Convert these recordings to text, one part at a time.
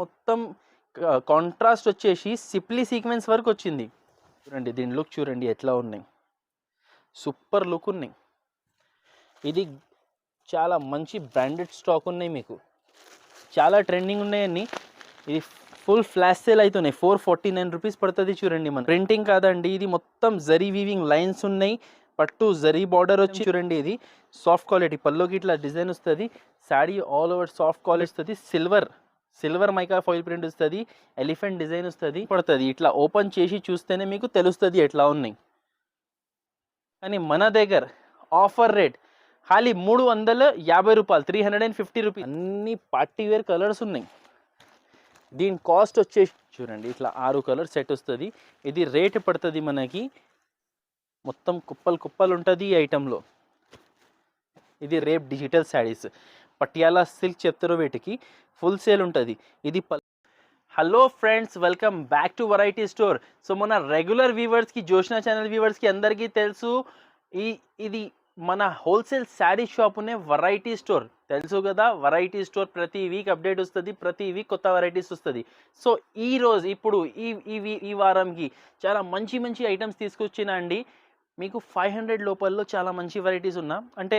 మొత్తం కాంట్రాస్ట్ వచ్చేసి సిప్లీ సీక్వెన్స్ వరకు వచ్చింది. చూడండి దీని లుక్ చూడండి ఎట్లా ఉన్నాయి. సూపర్ లుక్ ఉన్నాయి. ఇది చాలా మంచి బ్రాండెడ్ స్టాక్ ఉన్నాయి మీకు. చాలా ట్రెండింగ్ ఉన్నాయండి ఇది ఫుల్ ఫ్లాష్ సేల్ అవుతున్నాయి ఫోర్ ఫార్టీ నైన్ రూపీస్ పడుతుంది చూడండి మన. ప్రింటింగ్ కాదండి ఇది మొత్తం జరీ వీవింగ్ లైన్స్ ఉన్నాయి. పట్టు జరీ బార్డర్ వచ్చి చూడండి ఇది. సాఫ్ట్ క్వాలిటీ పల్లోకి ఇట్లా డిజైన్ వస్తుంది. Sari all over soft quality వస్తుంది. Silver silver mica foil print వస్తుంది ఎలిఫెంట్ డిజైన్ వస్తుంది పడుతుంది. ఇట్లా ఓపెన్ చేసి చూస్తేనే మీకు తెలుస్తుంది ఎట్లా ఉన్నాయి. కానీ మన దగ్గర ఆఫర్ రేట్ ఖాళీ మూడు వందల యాభై రూపాయలు three hundred and fifty rupees అన్ని పార్టీ వేర్ కలర్స్ ఉన్నాయి. దీని కాస్ట్ వచ్చేసి చూడండి ఇట్లా ఆరు కలర్ సెట్ వస్తుంది. ఇది రేట్ పడుతుంది మనకి మొత్తం కుప్పలు కుప్పలు ఉంటుంది ఈ ఐటెంలో. ఇది crepe digital saris. Patiala silk చెప్తారు వీటికి ఫుల్ సేల్ ఉంటుంది. ఇది hello friends welcome back to variety store so మన రెగ్యులర్ వ్యూవర్స్కి జోష్నా ఛానల్ వ్యూవర్స్కి అందరికీ తెలుసు ఈ ఇది మన wholesale sari shop variety store తెలుసు కదా వెరైటీ స్టోర్ ప్రతి వీక్ అప్డేట్ వస్తుంది ప్రతి వీక్ కొత్త వెరైటీస్ వస్తుంది. సో ఈ రోజు ఇప్పుడు ఈ ఈ ఈ వారంకి చాలా మంచి మంచి ఐటమ్స్ తీసుకొచ్చిన అండి మీకు ఫైవ్ హండ్రెడ్ లోపల్లో చాలా మంచి వెరైటీస్ ఉన్నా అంటే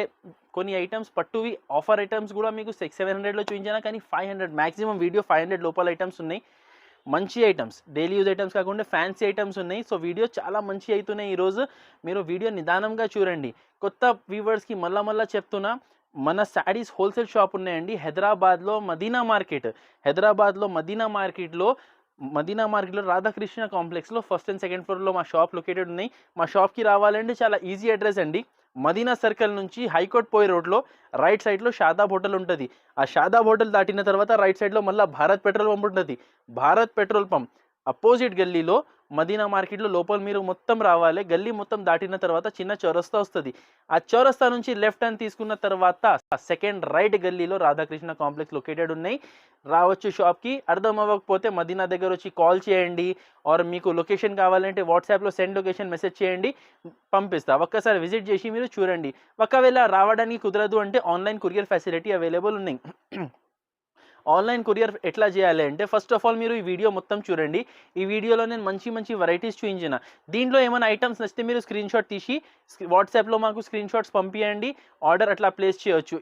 కొన్ని ఐటమ్స్ పట్టువి ఆఫర్ ఐటమ్స్ కూడా మీకు సిక్స్ సెవెన్ హండ్రెడ్లో చూపించాను? కానీ five hundred maximum video five hundred లోపల ఐటమ్స్ ఉన్నాయి. మంచి ఐటమ్స్ డైలీ యూజ్ ఐటమ్స్ కాకుండా ఫ్యాన్సీ ఐటమ్స్ ఉన్నాయి. సో వీడియో చాలా మంచి అవుతున్నాయి ఈరోజు. మీరు వీడియో నిదానంగా చూడండి. కొత్త వ్యూవర్స్కి మళ్ళా మళ్ళా చెప్తున్నా మన శారీస్ హోల్సేల్ షాప్ ఉన్నాయండి. హైదరాబాద్లో మదీనా మార్కెట్. హైదరాబాద్లో మదీనా మార్కెట్లో మదీనా మార్కెట్లో రాధాకృష్ణ కాంప్లెక్స్లో ఫస్ట్ అండ్ సెకండ్ ఫ్లోర్లో మా షాప్ లొకేటెడ్ ఉన్నాయి. మా షాప్కి రావాలంటే చాలా ఈజీ అడ్రస్ అండి. మదీనా సర్కిల్ నుంచి హైకోర్ట్ పోయే రోడ్లో రైట్ సైడ్లో షాదాబ్ హోటల్ ఉంటుంది. ఆ షాదాబ్ హోటల్ దాటిన తర్వాత రైట్ సైడ్లో మళ్ళీ భారత్ పెట్రోల్ పంప్ ఉంటుంది. Bharat petrol pump. అపోజిట్ గల్లీలో మదీనా మార్కెట్లో లోపల మీరు మొత్తం రావాలి. గల్లీ మొత్తం దాటిన తర్వాత చిన్న చౌరస్తా వస్తుంది. ఆ చౌరస్తా నుంచి లెఫ్ట్ హ్యాండ్ తీసుకున్న తర్వాత సెకండ్ రైట్ గల్లీలో రాధాకృష్ణ కాంప్లెక్స్ లొకేటెడ్ ఉన్నాయి. రావచ్చు షాప్కి అర్థం అవ్వకపోతే మదీనా దగ్గర వచ్చి కాల్ చేయండి. ఆర్ మీకు లొకేషన్ కావాలంటే వాట్సాప్లో సెండ్ లొకేషన్ మెసేజ్ చేయండి. పంపిస్తా. ఒక్కసారి విజిట్ చేసి మీరు చూడండి. ఒకవేళ రావడానికి కుదరదు అంటే ఆన్లైన్ కొరియర్ ఫెసిలిటీ అవైలబుల్ ఉన్నాయి. ఆన్లైన్ కొరియర్ ఎట్లా చేయాలి అంటే ఫస్ట్ ఆఫ్ ఆల్ మీరు ఈ వీడియో మొత్తం చూడండి. ఈ వీడియోలో నేను మంచి మంచి వెరైటీస్ చూపించిన. దీంట్లో ఏమైనా ఐటమ్స్ నచ్చితే మీరు స్క్రీన్ షాట్ తీసి వాట్సాప్లో మాకు స్క్రీన్ షాట్స్ పంపించండి ఆర్డర్ అట్లా ప్లేస్ చేయొచ్చు.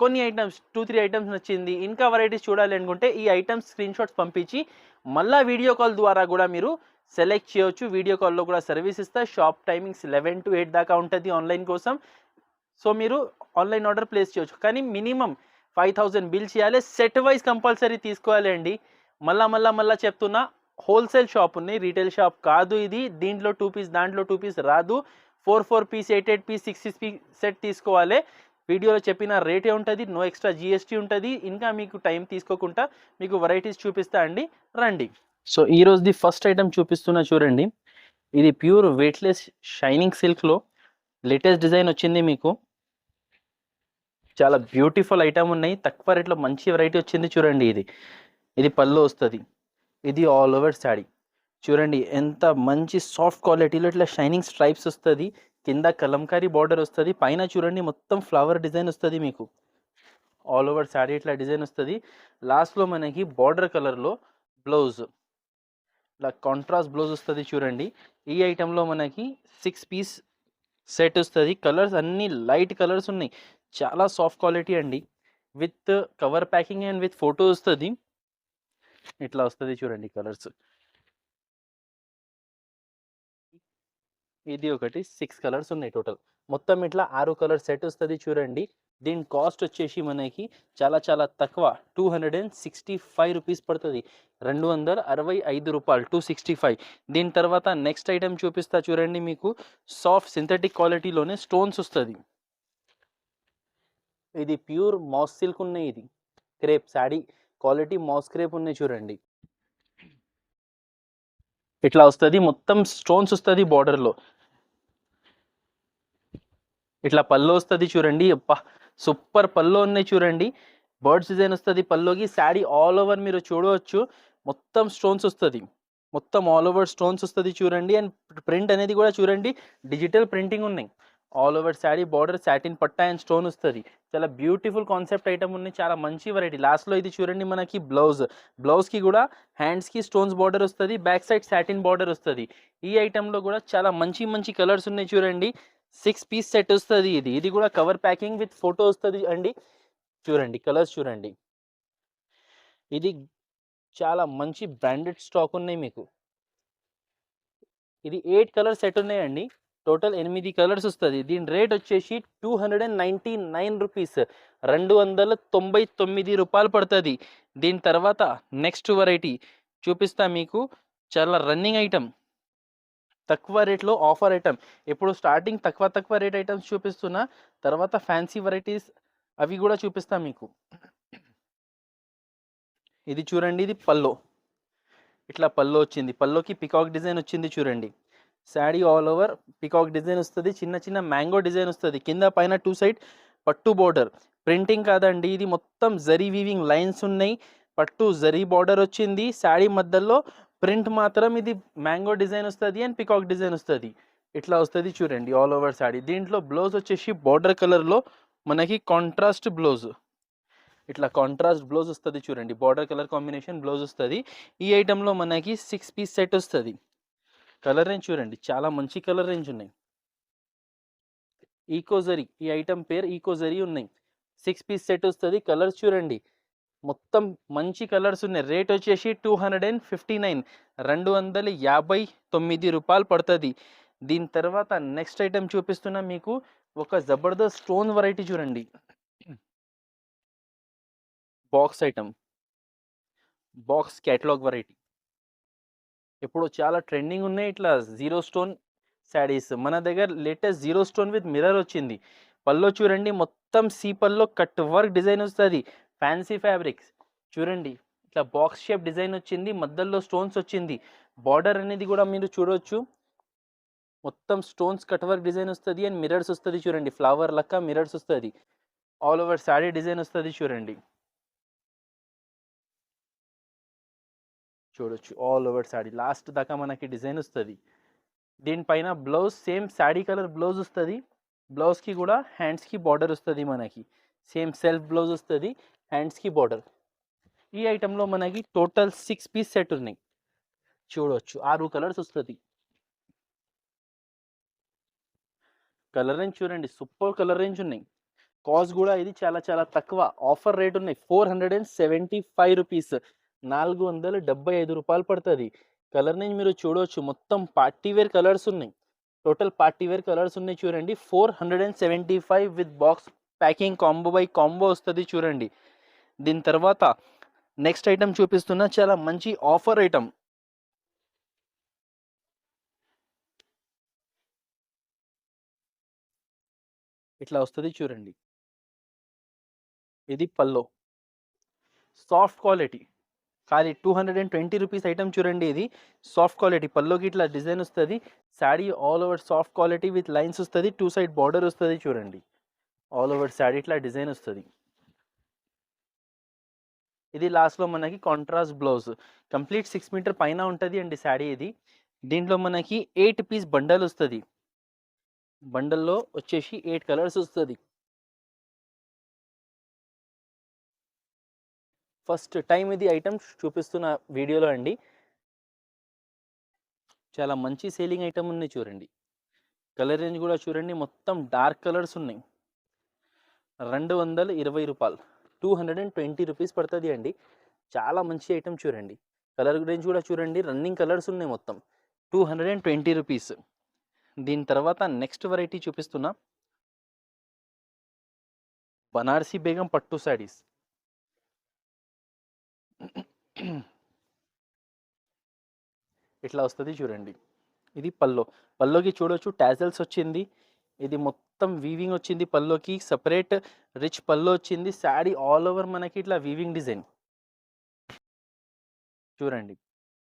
కొన్ని ఐటమ్స్ టూ త్రీ ఐటమ్స్ నచ్చింది. ఇంకా వెరైటీస్ చూడాలి అనుకుంటే ఈ ఐటమ్స్ స్క్రీన్ షాట్స్ పంపించి మళ్ళీ వీడియో కాల్ ద్వారా కూడా మీరు సెలెక్ట్ చేయొచ్చు. వీడియో కాల్లో కూడా సర్వీస్ ఇస్తా. Shop timings eleven to eight దాకా ఉంటుంది ఆన్లైన్ కోసం. సో మీరు ఆన్లైన్ ఆర్డర్ ప్లేస్ చేయొచ్చు. కానీ మినిమం ఫైవ్ థౌజండ్ బిల్ చేయాలి. సెట్ వైజ్ కంపల్సరీ తీసుకోవాలి అండి మళ్ళా మళ్ళా మళ్ళా చెప్తున్నా హోల్సేల్ షాప్ ఉన్నాయి. రీటైల్ షాప్ కాదు ఇది. దీంట్లో టూ పీస్ దాంట్లో టూ పీస్ రాదు. Four four piece eight eight piece six six piece set తీసుకోవాలి. వీడియోలో చెప్పిన రేటే ఉంటుంది. నో ఎక్స్ట్రా జిఎస్టీ ఉంటుంది. ఇంకా మీకు టైం తీసుకోకుండా మీకు వెరైటీస్ చూపిస్తా అండి. రండి. సో ఈ రోజుది ఫస్ట్ ఐటమ్ చూపిస్తున్నా చూడండి. ఇది ప్యూర్ వెయిట్లెస్ షైనింగ్ సిల్క్లో. లేటెస్ట్ డిజైన్ వచ్చింది మీకు. చాలా బ్యూటిఫుల్ ఐటమ్ ఉన్నాయి. తక్కువ రేట్లో మంచి వెరైటీ వచ్చింది చూడండి ఇది. ఇది పళ్ళు వస్తుంది. ఇది ఆల్ ఓవర్ శాడీ చూడండి ఎంత మంచి సాఫ్ట్ క్వాలిటీలో ఇట్లా షైనింగ్ స్ట్రైప్స్ వస్తుంది. కింద కలంకారీ బార్డర్ వస్తుంది. పైన చూడండి మొత్తం ఫ్లవర్ డిజైన్ వస్తుంది మీకు. ఆల్ ఓవర్ శాడీ ఇట్లా డిజైన్ వస్తుంది. లాస్ట్లో మనకి బార్డర్ కలర్లో బ్లౌజ్ ఇలా కాంట్రాస్ట్ బ్లౌజ్ వస్తుంది చూడండి. ఈ ఐటెంలో మనకి సిక్స్ పీస్ సెట్ వస్తుంది. కలర్స్ అన్ని లైట్ కలర్స్ ఉన్నాయి. చాలా సాఫ్ట్ క్వాలిటీ అండి. With cover packing and with photo వస్తుంది ఇట్లా వస్తుంది చూడండి కలర్స్. ఇది ఒకటి సిక్స్ కలర్స్ ఉన్నాయి టోటల్. మొత్తం ఇట్లా ఆరు కలర్ సెట్ వస్తుంది చూడండి. దీని కాస్ట్ వచ్చేసి మనకి చాలా చాలా తక్కువ two hundred and sixty five rupees పడుతుంది. రెండు వందల అరవై ఐదు రూపాయలు టూ సిక్స్టీ ఫైవ్. దీని తర్వాత నెక్స్ట్ ఐటెం చూపిస్తా చూడండి మీకు. సాఫ్ట్ సింథటిక్ క్వాలిటీలోనే స్టోన్స్ వస్తుంది. ఇది ప్యూర్ మాస్ సిల్క్ ఉన్నాయి ఇది. Crepe sari quality moss crepe ఉన్నాయి చూడండి. ఇట్లా వస్తుంది మొత్తం స్టోన్స్ వస్తుంది బార్డర్లో. ఇట్లా పళ్ళు వస్తుంది చూడండి అప్పా సూపర్ పళ్ళు ఉన్నాయి చూడండి. బర్డ్స్ డిజైన్ వస్తుంది పల్లోకి శాడీ ఆల్ ఓవర్ మీరు చూడవచ్చు. మొత్తం స్టోన్స్ వస్తుంది. మొత్తం ఆల్ ఓవర్ స్టోన్స్ వస్తుంది చూడండి. అండ్ ప్రింట్ అనేది కూడా చూడండి డిజిటల్ ప్రింటింగ్ ఉన్నాయి. All over sari border satin patta and stone వస్తుంది. చాలా బ్యూటిఫుల్ కాన్సెప్ట్ ఐటమ్ ఉంది చాలా మంచి వెరైటీ లాస్ట్లో ఇది చూడండి మనకి బ్లౌజ్ బ్లౌజ్కి కూడా హ్యాండ్స్కి స్టోన్స్ బార్డర్ వస్తుంది బ్యాక్ సైడ్ శాటిన్ బార్డర్ వస్తుంది. ఈ ఐటెంలో కూడా చాలా మంచి మంచి కలర్స్ ఉన్నాయి చూడండి. సిక్స్ పీస్ సెట్ వస్తుంది ఇది. ఇది కూడా కవర్ ప్యాకింగ్ విత్ ఫోటో వస్తుంది అండి. చూడండి కలర్స్ చూడండి. ఇది చాలా మంచి బ్రాండెడ్ స్టాక్ ఉన్నాయి మీకు. ఇది ఎయిట్ కలర్ సెట్ ఉన్నాయండి. టోటల్ ఎనిమిది కలర్స్ వస్తుంది. దీని రేట్ వచ్చేసి two hundred and ninety nine rupees. రెండు వందల తొంభై తొమ్మిది రూపాయలు పడుతుంది. దీని తర్వాత నెక్స్ట్ వెరైటీ చూపిస్తా మీకు. చాలా రన్నింగ్ ఐటమ్ తక్కువ రేట్లో ఆఫర్ ఐటమ్ ఇప్పుడు స్టార్టింగ్ తక్కువ తక్కువ రేట్ ఐటమ్స్ చూపిస్తున్నా తర్వాత ఫ్యాన్సీ వెరైటీస్ అవి కూడా చూపిస్తా మీకు. ఇది చూడండి ఇది పల్లో. ఇట్లా పల్లో వచ్చింది. పల్లోకి పికాక్ డిజైన్ వచ్చింది చూడండి. Sari all over peacock design వస్తుంది చిన్న చిన్న మ్యాంగో డిజైన్ వస్తుంది. కింద పైన టూ సైడ్ పట్టు బోర్డర్. ప్రింటింగ్ కాదండి ఇది మొత్తం జరీ వీవింగ్ లైన్స్ ఉన్నాయి. పట్టు జరీ బార్డర్ వచ్చింది. శాడీ మధ్యలో ప్రింట్ మాత్రం ఇది మ్యాంగో డిజైన్ వస్తుంది అండ్ పికాక్ డిజైన్ వస్తుంది. ఇట్లా వస్తుంది చూడండి ఆల్ ఓవర్ శాడీ. దీంట్లో బ్లౌజ్ వచ్చేసి బార్డర్ కలర్లో మనకి కాంట్రాస్ట్ బ్లౌజ్. ఇట్లా కాంట్రాస్ట్ బ్లౌజ్ వస్తుంది చూడండి బార్డర్ కలర్ కాంబినేషన్ బ్లౌజ్ వస్తుంది. ఈ ఐటెంలో మనకి సిక్స్ పీస్ సెట్ వస్తుంది. కలర్ రేంజ్ చూడండి. చాలా మంచి కలర్ రేంజ్ ఉన్నాయి. ఈకోజరీ ఈ ఐటెం పేరు ఈకోజరీ ఉన్నాయి. సిక్స్ పీస్ సెట్ వస్తుంది. కలర్స్ చూడండి. మొత్తం మంచి కలర్స్ ఉన్నాయి. రేట్ వచ్చేసి two hundred and fifty nine. రెండు వందల యాభై తొమ్మిది రూపాయలు పడుతుంది. దీని తర్వాత నెక్స్ట్ ఐటెం చూపిస్తున్నా మీకు. ఒక జబర్దస్త్ స్టోన్ వెరైటీ చూడండి. Box item box catalogue variety. ఇప్పుడు చాలా ట్రెండింగ్ ఉన్నాయి ఇట్లా జీరో స్టోన్ శారీస్. మన దగ్గర latest zero stone with mirror వచ్చింది. పల్లో చూడండి మొత్తం సీ పల్లో కట్ వర్క్ డిజైన్ వస్తుంది. Fancy fabrics. చూడండి ఇట్లా బాక్స్ షేప్ డిజైన్ వచ్చింది మధ్యలో స్టోన్స్ వచ్చింది. బార్డర్ అనేది కూడా మీరు చూడవచ్చు మొత్తం స్టోన్స్ కట్ వర్క్ డిజైన్ వస్తుంది అండ్ మిరర్స్ వస్తుంది చూడండి. ఫ్లవర్ లక్క మిరర్స్ వస్తుంది. ఆల్ ఓవర్ శారీ డిజైన్ వస్తుంది చూడండి. చూడొచ్చు ఆల్ ఓవర్ శాడీ లాస్ట్ దాకా మనకి డిజైన్ వస్తుంది. దీనిపైన blouse same sari colour blouse వస్తుంది. బ్లౌజ్కి కూడా హ్యాండ్స్కి బార్డర్ వస్తుంది మనకి. సేమ్ సెల్ఫ్ బ్లౌజ్ వస్తుంది హ్యాండ్స్కి బార్డర్ ఈ ఐటెంలో మనకి టోటల్ సిక్స్ పీస్ సెట్ ఉన్నాయి. చూడవచ్చు ఆరు కలర్స్ వస్తుంది. కలర్ రేంజ్ చూడండి సూపర్ కలర్ రేంజ్ ఉన్నాయి. కాస్ట్ కూడా ఇది చాలా చాలా తక్కువ. ఆఫర్ రేట్ ఉన్నాయి four hundred and seventy five rupees నాలుగు వందల డెబ్బై ఐదు రూపాయలు పడుతుంది. కలర్ మీరు చూడవచ్చు మొత్తం పార్టీ వేర్ కలర్స్ ఉన్నాయి. టోటల్ పార్టీ వేర్ కలర్స్ ఉన్నాయి చూడండి. Four hundred and seventy five with box packing combo by combo వస్తుంది చూడండి. దీని తర్వాత నెక్స్ట్ ఐటమ్ చూపిస్తున్న. చాలా మంచి ఆఫర్ ఐటమ్. ఇట్లా వస్తుంది చూడండి. ఇది పల్లో. Soft quality. ఖాళీ two hundred and twenty rupees item చూడండి ఇది. సాఫ్ట్ క్వాలిటీ పల్లోకి ఇట్లా డిజైన్ వస్తుంది. Sari all over soft quality with lines వస్తుంది. టూ సైడ్ బార్డర్ వస్తుంది చూడండి. ఆల్ ఓవర్ శాడీ ఇట్లా డిజైన్ వస్తుంది. ఇది లాస్ట్లో మనకి contrast blouse complete six metre పైన ఉంటుంది అండి శాడీ ఇది. దీంట్లో మనకి ఎయిట్ పీస్ బండల్ వస్తుంది. బండల్లో వచ్చేసి ఎయిట్ కలర్స్ వస్తుంది. ఫస్ట్ టైం ఇది ఐటమ్ చూపిస్తున్న వీడియోలో అండి. చాలా మంచి సేలింగ్ ఐటమ్ ఉన్నాయి చూడండి. కలర్ రేంజ్ కూడా చూడండి. మొత్తం డార్క్ కలర్స్ ఉన్నాయి. రెండు వందల ఇరవై రూపాయలు. Two hundred and twenty rupees పడుతుంది అండి. చాలా మంచి ఐటమ్ చూడండి. కలర్ రేంజ్ కూడా చూడండి. రన్నింగ్ కలర్స్ ఉన్నాయి మొత్తం. Two hundred and twenty rupees. దీని తర్వాత నెక్స్ట్ వెరైటీ చూపిస్తున్నా. బనారసీ బేగం పట్టు శారీస్. ఇట్లా వస్తుంది చూడండి. ఇది పల్లో. పల్లోకి చూడొచ్చు టాజల్స్ వచ్చింది. ఇది మొత్తం వీవింగ్ వచ్చింది పల్లోకి. సపరేట్ రిచ్ పల్లో వచ్చింది. శాడీ ఆల్ ఓవర్ మనకి ఇట్లా వీవింగ్ డిజైన్ చూడండి.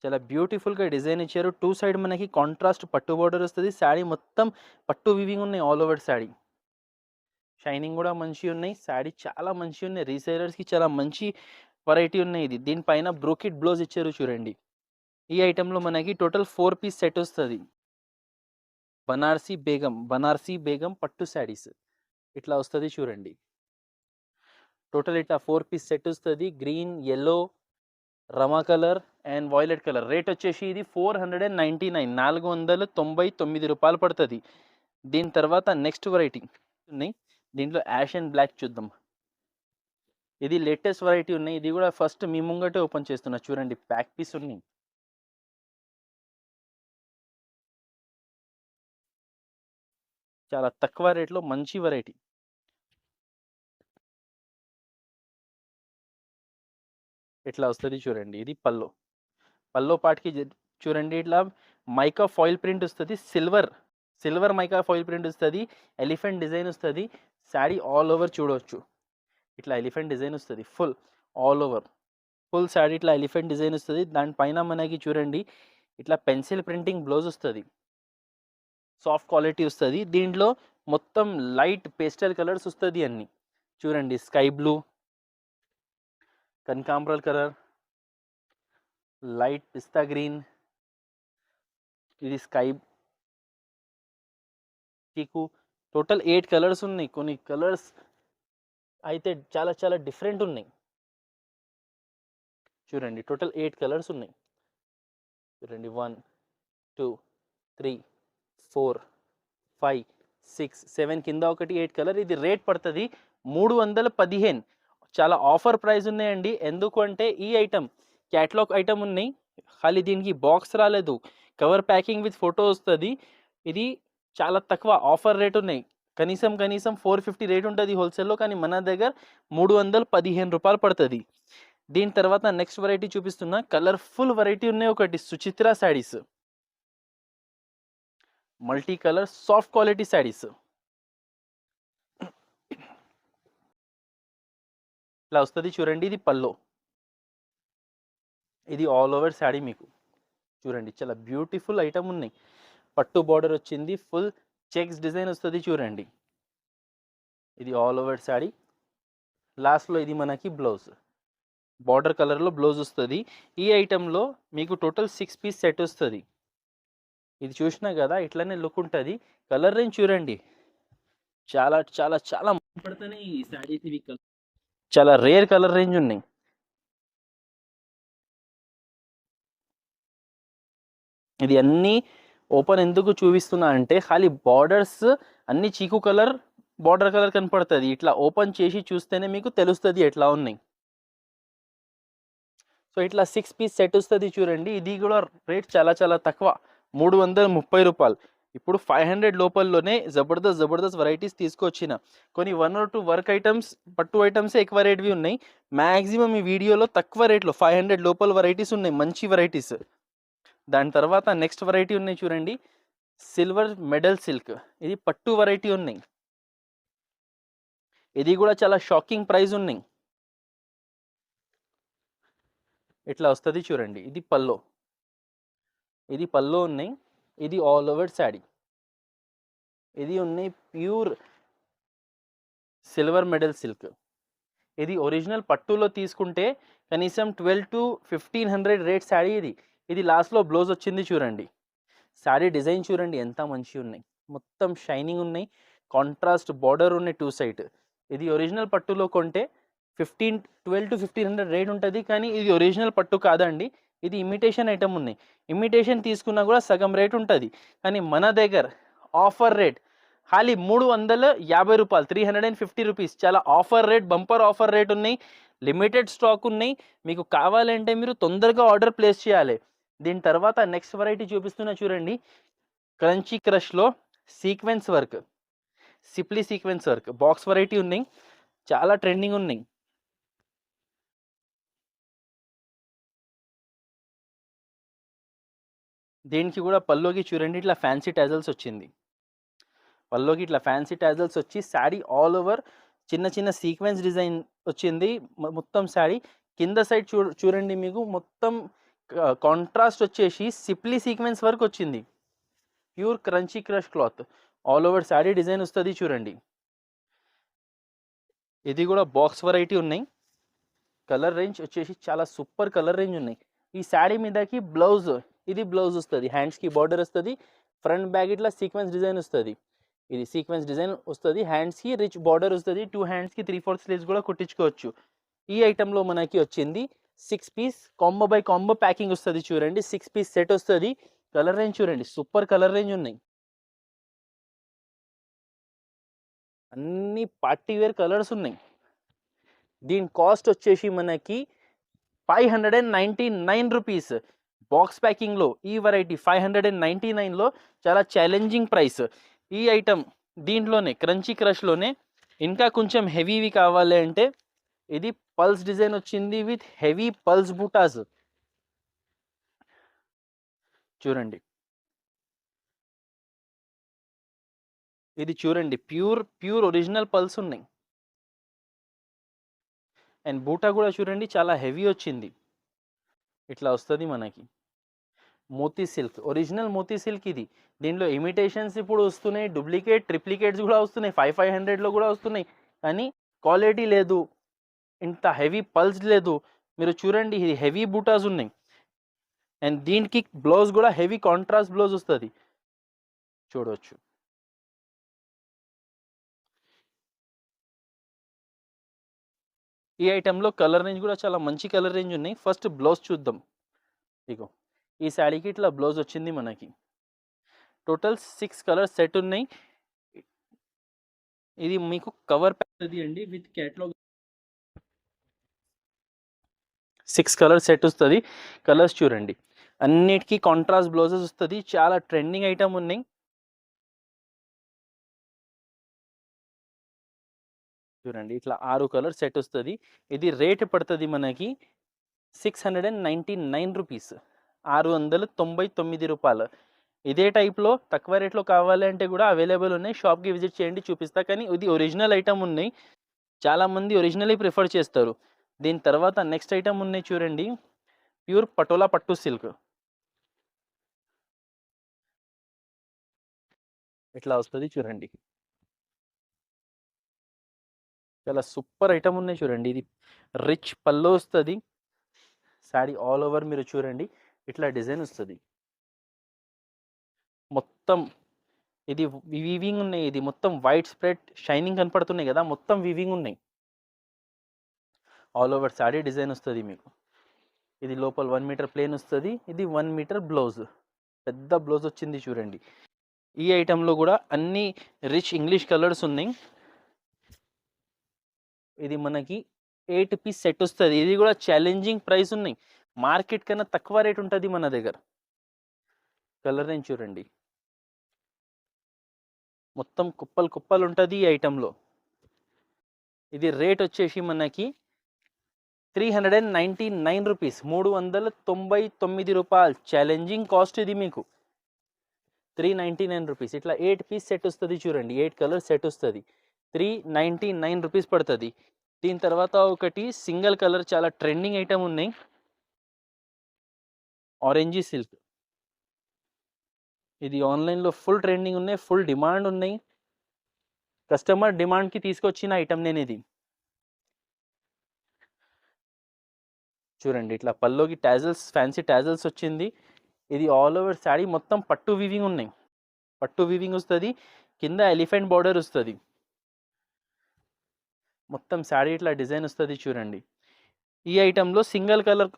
చాలా బ్యూటిఫుల్గా డిజైన్ ఇచ్చారు. టూ సైడ్ మనకి కాంట్రాస్ట్ పట్టు బోర్డర్ వస్తుంది. శాడీ మొత్తం పట్టు వీవింగ్ ఉన్నాయి ఆల్ ఓవర్ శారీ షైనింగ్ కూడా మంచిగా ఉన్నాయి శారీ చాలా మంచిగా ఉన్నాయి రీసేలర్స్కి చాలా మంచి వెరైటీ ఉన్నాయి ఇది. దీనిపైన బ్రోకెట్ బ్లౌజ్ ఇచ్చారు చూడండి. ఈ ఐటెంలో మనకి టోటల్ ఫోర్ పీస్ సెట్ వస్తుంది. బనార్సీ బేగం బనార్సీ బేగం పట్టు శారీస్ ఇట్లా వస్తుంది చూడండి. టోటల్ ఇట్లా ఫోర్ పీస్ సెట్ వస్తుంది. Green yellow Rama colour and violet colour rate వచ్చేసి ఇది four hundred and ninety nine నాలుగు వందల తొంభై తొమ్మిది రూపాయలు పడుతుంది. దీని తర్వాత నెక్స్ట్ వెరైటీ ఉన్నాయి. దీంట్లో యాష్ అండ్ బ్లాక్ చూద్దాం. ఇది లేటెస్ట్ వెరైటీ ఉన్నాయి. ఇది కూడా ఫస్ట్ మీ ముంగటే ఓపెన్ చేస్తున్నా. చూడండి ప్యాక్ పీస్ ఉన్నాయి. చాలా తక్కువ రేట్లో మంచి వెరైటీ. ఇట్లా వస్తుంది చూడండి ఇది పల్లో. పల్లో పాటికి చూడండి ఇట్లా మైకా ఫాయిల్ ప్రింట్ వస్తుంది. Silver silver mica foil print వస్తుంది. ఎలిఫెంట్ డిజైన్ వస్తుంది. శారీ ఆల్ ఓవర్ చూడవచ్చు ఇట్లా ఎలిఫెంట్ డిజైన్ వస్తుంది full all over. Full sari ఇట్లా ఎలిఫెంట్ డిజైన్ వస్తుంది. దానిపైన మనకి చూడండి ఇట్లా పెన్సిల్ ప్రింటింగ్ బ్లౌజ్ వస్తుంది. సాఫ్ట్ క్వాలిటీ వస్తుంది. దీంట్లో మొత్తం లైట్ పేస్టల్ కలర్స్ వస్తుంది అన్ని. చూడండి స్కై బ్లూ కనకాంబరల్ కలర్ లైట్ పిస్తా గ్రీన్ ఇది స్కై టీకు టోటల్ ఎయిట్ కలర్స్ ఉన్నాయి. కొన్ని కలర్స్ అయితే చాలా చాలా డిఫరెంట్ ఉన్నాయి. చూడండి టోటల్ ఎయిట్ కలర్స్ ఉన్నాయి. చూడండి one two three four five six seven కింద ఒకటి ఎయిట్ కలర్. ఇది రేట్ పడుతుంది మూడు వందల పదిహేను. చాలా ఆఫర్ ప్రైస్ ఉన్నాయండి. ఎందుకు అంటే ఈ ఐటమ్ క్యాటలాగ్ ఐటమ్ ఉన్నాయి. ఖాళీ దీనికి బాక్స్ రాలేదు. కవర్ ప్యాకింగ్ విత్ ఫోటో వస్తుంది. ఇది చాలా తక్కువ ఆఫర్ రేట్ ఉన్నాయి. కనీసం కనీసం ఫోర్ ఫిఫ్టీ రేట్ ఉంటుంది హోల్సేల్లో కానీ మన దగ్గర మూడు వందల పదిహేను రూపాయలు పడుతుంది. దీని తర్వాత నెక్స్ట్ వెరైటీ చూపిస్తున్నా. కలర్ఫుల్ వెరైటీ ఉన్నాయి ఒకటి Suchitra saris. Multi colour soft quality saris. ఇలా వస్తుంది చూడండి ఇది పల్లో. ఇది ఆల్ ఓవర్ శారీ మీకు. చూడండి చాలా బ్యూటిఫుల్ ఐటమ్ ఉన్నాయి. పట్టు బార్డర్ వచ్చింది ఫుల్ చెక్స్ డిజైన్ వస్తుంది చూడండి. ఇది ఆల్ ఓవర్ శారీ. లాస్ట్లో ఇది మనకి బ్లౌజ్ బార్డర్ కలర్లో బ్లౌజ్ వస్తుంది. ఈ ఐటెంలో మీకు టోటల్ సిక్స్ పీస్ సెట్ వస్తుంది. ఇది చూసినా కదా ఇట్లానే లుక్ ఉంటుంది. కలర్ రేంజ్ చూడండి. చాలా చాలా చాలా పడుతున్నాయి ఈ శారీస్ ఇవి చాలా రేర్ కలర్ రేంజ్ ఉన్నాయి. ఇది అన్నీ ఓపెన్ ఎందుకు చూపిస్తున్నా అంటే ఖాళీ బార్డర్స్ అన్ని చీకు కలర్ బార్డర్ కలర్ కనపడుతుంది. ఇట్లా ఓపెన్ చేసి చూస్తేనే మీకు తెలుస్తుంది ఎట్లా ఉన్నాయి. సో ఇట్లా సిక్స్ పీస్ సెట్ వస్తుంది చూడండి. ఇది కూడా రేట్ చాలా చాలా తక్కువ. మూడు వందల ముప్పై రూపాయలు. ఇప్పుడు ఫైవ్ హండ్రెడ్ లోపల్లోనే జబర్దస్త్ జబర్దస్త్ వెరైటీస్ తీసుకొచ్చిన. కొన్ని one or two work items పట్టు ఐటమ్స్ ఎక్కువ రేట్వి ఉన్నాయి. మ్యాక్సిమం ఈ వీడియోలో తక్కువ రేట్లో ఫైవ్ హండ్రెడ్ లోపల వెరైటీస్ ఉన్నాయి. మంచి వెరైటీస్ దాని తర్వాత నెక్స్ట్ వెరైటీ ఉన్నాయి చూడండి. సిల్వర్ మెడల్ సిల్క్ ఇది పట్టు వెరైటీ ఉన్నాయి. ఇది కూడా చాలా షాకింగ్ ప్రైస్ ఉన్నాయి. ఇట్లా వస్తుంది చూడండి. ఇది పల్లో. ఇది పల్లో ఉన్నాయి. ఇది ఆల్ ఓవర్ శారీ ఇది ఉన్నాయి ప్యూర్ సిల్వర్ మెడల్ సిల్క్ ఇది ఒరిజినల్ పట్టులో తీసుకుంటే కనీసం twelve to fifteen hundred rate sari ఇది. ఇది లాస్ట్లో బ్లౌజ్ వచ్చింది చూడండి. శారీ డిజైన్ చూడండి ఎంత మంచిగా ఉన్నాయి. మొత్తం షైనింగ్ ఉన్నాయి. కాంట్రాస్ట్ బార్డర్ ఉన్నాయి టూ సైడ్ ఇది ఒరిజినల్ పట్టులో కొంటే fifteen twelve to fifteen hundred rate ఉంటుంది కానీ ఇది ఒరిజినల్ పట్టు కాదండి. ఇది ఇమిటేషన్ ఐటమ్ ఉన్నాయి. ఇమిటేషన్ తీసుకున్నా కూడా సగం రేట్ ఉంటుంది. కానీ మన దగ్గర ఆఫర్ రేట్ ఖాళీ మూడు వందల యాభై రూపాయలు three hundred and fifty rupees చాలా offer rate bumper offer rate ఉన్నాయి. లిమిటెడ్ స్టాక్ ఉన్నాయి. మీకు కావాలంటే మీరు తొందరగా ఆర్డర్ ప్లేస్ చేయాలి. దీని తర్వాత నెక్స్ట్ వెరైటీ చూపిస్తున్నా చూడండి. Crunchy క్రష్లో sequence work. Simply sequence work. Box variety ఉన్నాయి. చాలా ట్రెండింగ్ ఉన్నాయి. దీనికి కూడా పల్లోకి చూడండి. ఇట్లా ఫ్యాన్సీ టాజల్స్ వచ్చింది. పల్లోకి ఇట్లా ఫ్యాన్సీ టాజల్స్ వచ్చి శారీ ఆల్ ఓవర్ చిన్న చిన్న సీక్వెన్స్ డిజైన్ వచ్చింది. మొత్తం శారీ. కింద సైడ్ చూ చూడండి మీకు మొత్తం కాంట్రాస్ట్ వచ్చేసి సిప్లీ సీక్వెన్స్ వరకు వచ్చింది. Pure crunchy crush cloth all over sari design వస్తుంది చూడండి. ఇది కూడా బాక్స్ వెరైటీ ఉన్నాయి. కలర్ రేంజ్ వచ్చేసి చాలా సూపర్ కలర్ రేంజ్ ఉన్నాయి. ఈ శారీ మీదకి బ్లౌజ్ ఇది బ్లౌజ్ వస్తుంది. హ్యాండ్స్కి బార్డర్ వస్తుంది. ఫ్రంట్ బ్యాగ్ ఇట్లా సీక్వెన్స్ డిజైన్ వస్తుంది. ఇది సీక్వెన్స్ డిజైన్ వస్తుంది. హ్యాండ్స్కి రిచ్ బార్డర్ వస్తుంది. టూ హ్యాండ్స్కి త్రీ ఫోర్త్ స్లీవ్స్ కూడా కుట్టించుకోవచ్చు. ఈ ఐటెంలో మనకి వచ్చింది six piece combo by combo packing వస్తుంది చూడండి. సిక్స్ పీస్ సెట్ వస్తుంది. కలర్ రేంజ్ చూడండి. సూపర్ కలర్ రేంజ్ ఉన్నాయి. అన్ని పార్టీ వేర్ కలర్స్ ఉన్నాయి. దీని కాస్ట్ వచ్చేసి మనకి five hundred and ninety nine rupees. Box ప్యాకింగ్లో ఈ variety five hundred and ninety నైన్లో చాలా ఛాలెంజింగ్ ప్రైస్ ఈ ఐటమ్ దీంట్లోనే క్రంచీ క్రష్లోనే. ఇంకా కొంచెం హెవీవి కావాలి అంటే ఇది పల్స్ డిజైన్ వచ్చింది విత్ హెవీ పల్స్ బూటాస్. చూడండి. ఇది చూడండి ప్యూర్ ప్యూర్ ఒరిజినల్ పల్స్ ఉన్నాయి. అండ్ బూటా కూడా చూడండి చాలా హెవీ వచ్చింది. ఇట్లా వస్తుంది మనకి. మోతీ సిల్క్ ఒరిజినల్ మోతీ సిల్క్ ఇది. దీంట్లో ఇమిటేషన్స్ ఇప్పుడు వస్తున్నాయి డూప్లికేట్ ట్రిప్లికేట్స్ కూడా వస్తున్నాయి ఫైవ్ ఫైవ్ హండ్రెడ్లో కూడా వస్తున్నాయి. కానీ క్వాలిటీ లేదు. ఇంత హెవీ పల్స్ లేదు. మీరు చూడండి ఇది హెవీ బూటాస్ ఉన్నాయి. అండ్ దీనికి బ్లౌజ్ కూడా హెవీ కాంట్రాస్ట్ బ్లౌజ్ వస్తుంది. చూడవచ్చు ఈ ఐటెంలో కలర్ రేంజ్ కూడా చాలా మంచి కలర్ రేంజ్ ఉన్నాయి. ఫస్ట్ బ్లౌజ్ చూద్దాం. ఇగో ఈ శారీకి ఇట్లా బ్లౌజ్ వచ్చింది మనకి. టోటల్ సిక్స్ కలర్ సెట్ ఉన్నాయి. ఇది మీకు కవర్ ప్యాక్ అండి with catalogue six colour set వస్తుంది. కలర్స్ చూడండి. అన్నిటికీ కాంట్రాస్ట్ బ్లౌజెస్ వస్తుంది. చాలా ట్రెండింగ్ ఐటమ్ ఉన్నాయి. చూడండి ఇట్లా ఆరు కలర్ సెట్ వస్తుంది. ఇది రేట్ పడుతుంది మనకి six hundred and ninety nine rupees ఆరు వందల తొంభై తొమ్మిది రూపాయలు. ఇదే టైప్లో తక్కువ రేట్లో కావాలి అంటే కూడా అవైలబుల్ ఉన్నాయి. షాప్కి విజిట్ చేయండి చూపిస్తా. కానీ ఇది ఒరిజినల్ ఐటమ్ ఉన్నాయి. చాలామంది ఒరిజినలే ప్రిఫర్ చేస్తారు. దీని తర్వాత నెక్స్ట్ ఐటమ్ ఉన్నాయి చూడండి. ప్యూర్ పటోలా పట్టు సిల్క్ ఇట్లా వస్తుంది చూడండి. చాలా సూపర్ ఐటమ్ ఉన్నాయి చూడండి. ఇది రిచ్ పల్లో వస్తుంది. శాడీ ఆల్ ఓవర్ మీరు చూడండి. ఇట్లా డిజైన్ వస్తుంది. మొత్తం ఇది వీవింగ్ ఉన్నాయి. ఇది మొత్తం వైట్ స్ప్రెడ్ షైనింగ్ కనపడుతున్నాయి కదా. మొత్తం వీవింగ్ ఉన్నాయి. ఆల్ ఓవర్ శారీ డిజైన్ వస్తుంది మీకు. ఇది లోపల వన్ మీటర్ ప్లేన్ వస్తుంది ఇది వన్ మీటర్ బ్లౌజ్. పెద్ద బ్లౌజ్ వచ్చింది చూడండి. ఈ ఐటెంలో కూడా అన్ని రిచ్ ఇంగ్లీష్ కలర్స్ ఉన్నాయి. ఇది మనకి ఎయిట్ పీస్ సెట్ వస్తుంది. ఇది కూడా ఛాలెంజింగ్ ప్రైస్ ఉన్నాయి. మార్కెట్ కన్నా తక్కువ రేట్ ఉంటుంది మన దగ్గర. కలర్ నేను చూడండి. మొత్తం కుప్పలు కుప్పలు ఉంటుంది ఈ ఐటెంలో ఇది రేట్ వచ్చేసి మనకి three hundred and ninety nine rupees. మూడు వందల తొంభై తొమ్మిది రూపాయలు. ఛాలెంజింగ్ కాస్ట్ ఇది మీకు. Three ninety nine rupees. ఇట్లా ఎయిట్ పీస్ సెట్ వస్తుంది చూడండి. ఎయిట్ కలర్ సెట్ వస్తుంది. త్రీ నైంటీ నైన్ రూపీస్ పడుతుంది. దీని తర్వాత ఒకటి సింగిల్ కలర్ చాలా ట్రెండింగ్ ఐటమ్ ఉన్నాయి. ఆరెంజీ సిల్క్ ఇది ఆన్లైన్లో ఫుల్ ట్రెండింగ్ ఉన్నాయి. ఫుల్ డిమాండ్ ఉన్నాయి. కస్టమర్ డిమాండ్కి తీసుకొచ్చిన ఐటమ్ నేను ఇది. చూడండి ఇట్లా పల్లోకి టాజల్స్ ఫ్యాన్సీ టాజల్స్ వచ్చింది. ఇది ఆల్ ఓవర్ శారీ మొత్తం పట్టు వీవింగ్ ఉన్నాయి. పట్టు వీవింగ్ వస్తుంది కింద ఎలిఫెంట్ బార్డర్ వస్తుంది. మొత్తం శారీ ఇట్లా డిజైన్ వస్తుంది చూడండి. ఈ ఐటెంలో సింగిల్ కలర్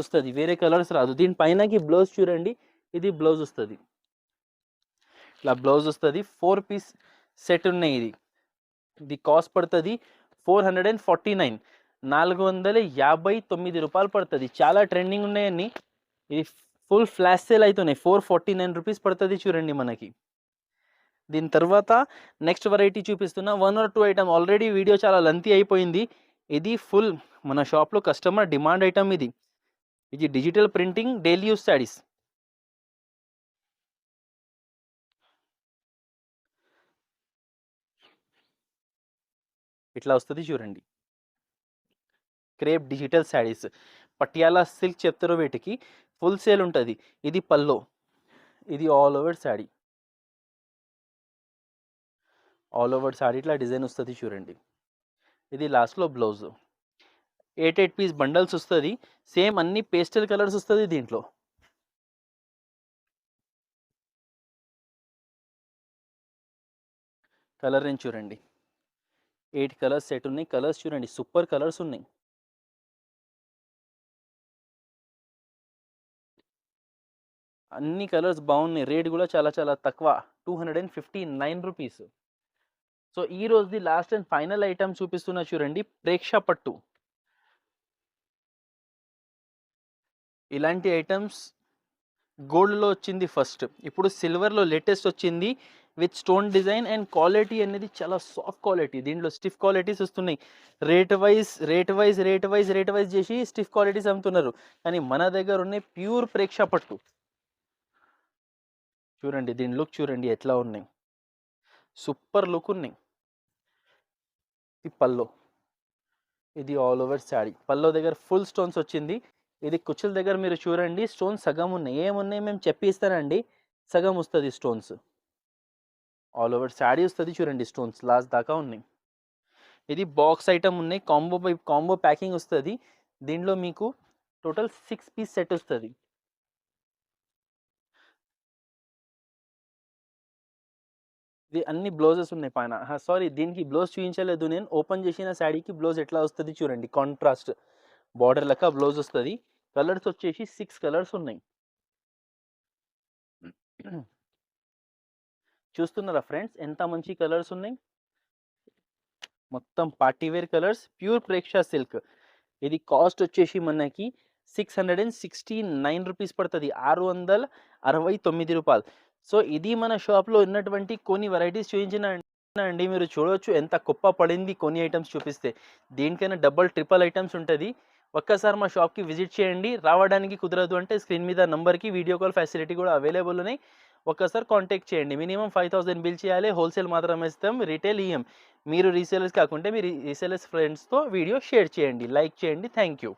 వస్తుంది వేరే కలర్స్ రాదు. దీనిపైనకి బ్లౌజ్ చూడండి ఇది బ్లౌజ్ వస్తుంది. ఇట్లా బ్లౌజ్ వస్తుంది ఫోర్ పీస్ సెట్ ఉన్నాయి ఇది. ఇది కాస్ట్ పడుతుంది four hundred and forty nine నాలుగు వందల యాభై తొమ్మిది రూపాయలు పడుతుంది. చాలా ట్రెండింగ్ ఉన్నాయండి. ఇది ఫుల్ ఫ్లాష్ సేల్ అవుతున్నాయి ఫోర్ ఫార్టీ నైన్ రూపీస్ పడుతుంది చూడండి మనకి. దీని తర్వాత నెక్స్ట్ వెరైటీ చూపిస్తున్నా one or two item already video చాలా లెంతీ అయిపోయింది. ఇది ఫుల్ మన షాప్లో కస్టమర్ డిమాండ్ ఐటమ్ ఇది. ఇది digital printing daily use saris ఇట్లా వస్తుంది చూడండి. Crepe digital saris. Patiala silk చెప్తారు వీటికి ఫుల్ సేల్ ఉంటుంది. ఇది పల్లో. ఇది all over sari. All over sari ఇట్లా డిజైన్ వస్తుంది చూడండి. ఇది లాస్ట్లో blouse. Eight eight piece bundles వస్తుంది. సేమ్ అన్ని పేస్టల్ కలర్స్ వస్తుంది దీంట్లో. కలర్ నేను చూడండి. ఎయిట్ కలర్స్ సెట్ ఉన్నాయి. కలర్స్ చూడండి. సూపర్ కలర్స్ ఉన్నాయి. అన్ని కలర్స్ బాగున్నాయి. రేట్ కూడా చాలా చాలా తక్కువ. Two hundred and fifty nine rupees. So ఈ రోజుది లాస్ట్ అండ్ ఫైనల్ ఐటమ్ చూపిస్తున్నా చూడండి. ప్రేక్ష పట్టు. ఇలాంటి ఐటమ్స్ గోల్డ్లో వచ్చింది ఫస్ట్. ఇప్పుడు సిల్వర్లో లేటెస్ట్ వచ్చింది with stone design and quality అనేది చాలా సాఫ్ట్ క్వాలిటీ. దీంట్లో స్టిఫ్ క్వాలిటీస్ వస్తున్నాయి. Rate wise rate wise rate wise rate wise చేసి స్టిఫ్ క్వాలిటీస్ అమ్ముతున్నారు. కానీ మన దగ్గర ఉన్నాయి ప్యూర్ ప్రేక్ష పట్టు. చూడండి దీని లుక్ చూడండి ఎట్లా ఉన్నాయి. సూపర్ లుక్ ఉన్నాయి. ఇది పల్లో. ఇది ఆల్ ఓవర్ శాడీ పల్లో దగ్గర ఫుల్ స్టోన్స్ వచ్చింది. ఇది కుచ్చుల దగ్గర మీరు చూడండి స్టోన్స్ సగం ఉన్నాయి. ఏమున్నాయి మేము చెప్పిస్తానండి. సగం వస్తుంది స్టోన్స్. ఆల్ ఓవర్ శాడీ వస్తుంది చూడండి స్టోన్స్. లాస్ట్ దాకా ఉన్నాయి. ఇది బాక్స్ ఐటమ్ ఉన్నాయి. కాంబో కాంబో ప్యాకింగ్ వస్తుంది. దీనిలో మీకు టోటల్ సిక్స్ పీస్ సెట్ వస్తుంది. ఇది అన్ని బ్లౌజెస్ ఉన్నాయి పైన. సారీ దీనికి బ్లౌజ్ చూపించలేదు నేను. ఓపెన్ చేసిన శాడీకి బ్లౌజ్ ఎట్లా వస్తుంది చూడండి. కాంట్రాస్ట్ బార్డర్ లెక్క బ్లౌజ్ వస్తుంది. కలర్స్ వచ్చేసి సిక్స్ కలర్స్ ఉన్నాయి. చూస్తున్నారా ఫ్రెండ్స్? ఎంత మంచి కలర్స్ ఉన్నాయి. మొత్తం పార్టీ వేర్ కలర్స్ ప్యూర్ ప్రేక్ష సిల్క్. ఇది కాస్ట్ వచ్చేసి మనకి six hundred and sixty nine rupees పడుతుంది. ఆరు వందల అరవై తొమ్మిది రూపాయలు. సో ఇది మన షాప్లో ఉన్నటువంటి కొన్ని వెరైటీస్ చూపించిన అండి మీరు చూడవచ్చు ఎంత కుప్ప పడింది కొన్ని ఐటమ్స్ చూపిస్తే. దేనికైనా డబల్ ట్రిపుల్ ఐటమ్స్ ఉంటుంది. ఒక్కసారి మా షాప్కి విజిట్ చేయండి. రావడానికి కుదరదు అంటే స్క్రీన్ మీద నంబర్కి వీడియో కాల్ ఫెసిలిటీ కూడా అవైలబుల్ ఉన్నాయి. ఒక్కసారి కాంటాక్ట్ చేయండి. మినిమం ఫైవ్ థౌసండ్ బిల్ చేయాలి. హోల్సేల్ మాత్రమే ఇస్తాం. రిటైల్ ఇయ్యం మీరు రీసేలర్స్ కాకుంటే మీరు రీసేలర్స్ ఫ్రెండ్స్తో వీడియో షేర్ చేయండి. లైక్ చేయండి. Thank you